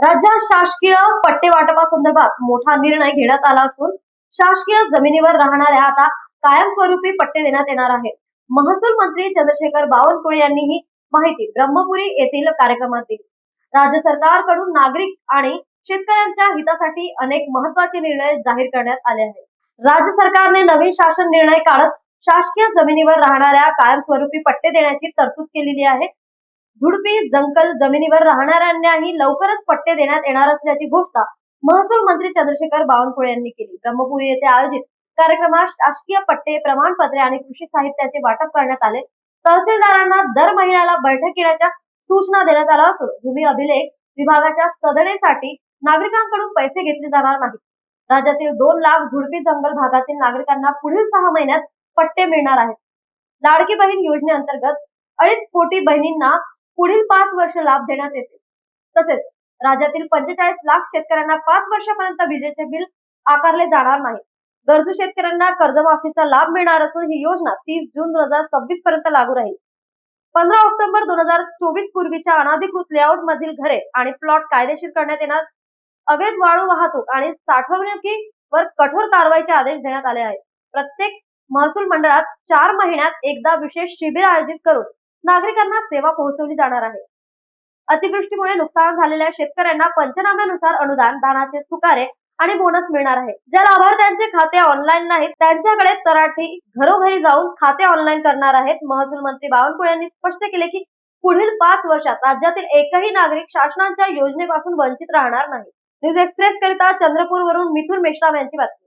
राज्यात शासकीय पट्टे वाटपासंदर्भात मोठा निर्णय घेण्यात आला असून शासकीय जमिनीवर राहणाऱ्या आता कायमस्वरूपी पट्टे देण्यात येणार आहेत. महसूल मंत्री चंद्रशेखर बावनकुळे यांनी ही माहिती ब्रह्मपुरी येथील कार्यक्रमात दिली. राज्य सरकारकडून नागरिक आणि शेतकऱ्यांच्या हितासाठी अनेक महत्त्वाचे निर्णय जाहीर करण्यात आले आहेत. राज्य सरकारने नवीन शासन निर्णय काढत शासकीय जमिनीवर राहणाऱ्या कायमस्वरूपी पट्टे देण्याची तरतूद केलेली आहे. झुडपी जंगल जमिनीवर राहणाऱ्यांनाही लवकरच पट्टे देण्यात येणार असल्याची घोषणा महसूल मंत्री चंद्रशेखर बावनकुळे यांनी केली. ब्रह्मपुरी येथे आयोजित कार्यक्रमात शासकीय पट्टे प्रमाणपत्रे आणि कृषी साहित्याचे वाटप करण्यात आले. तहसीलदारांना दर महिन्याला बैठक घेण्याच्या सूचना देण्यात आल्या असून भूमी अभिलेख विभागाच्या सदनेसाठी नागरिकांकडून पैसे घेतले जाणार नाहीत. राज्यातील दोन लाख झुडपी जंगल भागातील नागरिकांना पुढील सहा महिन्यात पट्टे मिळणार आहेत. लाडकी बहीण योजनेअंतर्गत अडीच कोटी बहिणींना पुढील पाच वर्ष लाभ देण्यात येते तसेच राज्यातील पंचेचाळीस लाख शेतकऱ्यांना पाच वर्षापर्यंत विजेचे बिल आकारले जाणार नाही गरजू शेतकऱ्यांना कर्जमाफीचा लाभ मिळणार असून ही योजना तीस जून दोन हजार सव्वीस पर्यंत लागू राहील. पंधरा ऑक्टोबर दोन हजार चोवीस पूर्वीच्या अनाधिकृत लेआउट मधील घरे आणि प्लॉट कायदेशीर करण्यात येणार अवैध वाळू वाहतूक आणि साठवणुकीवर कठोर कारवाईचे आदेश देण्यात आले आहेत. प्रत्येक महसूल मंडळात चार महिन्यात एकदा विशेष शिबिर आयोजित करून नागरिकांना सेवा पोहोचवली जाणार आहे. अतिवृष्टीमुळे नुकसान झालेल्या शेतकऱ्यांना पंचनाम्यानुसार अनुदान दानाचे चुकारे आणि बोनस मिळणार आहे. ज्या लाभार्थ्यांचे खाते ऑनलाईन नाहीत त्यांच्याकडे तराठी घरोघरी जाऊन खाते ऑनलाईन करणार आहेत. महसूल मंत्री बावनकुळे यांनी स्पष्ट केले की पुढील पाच वर्षात राज्यातील एकही नागरिक शासनाच्या योजनेपासून वंचित राहणार नाही. न्यूज एक्सप्रेस करिता चंद्रपूर वरून मिथुन मेश्राम यांची बातमी.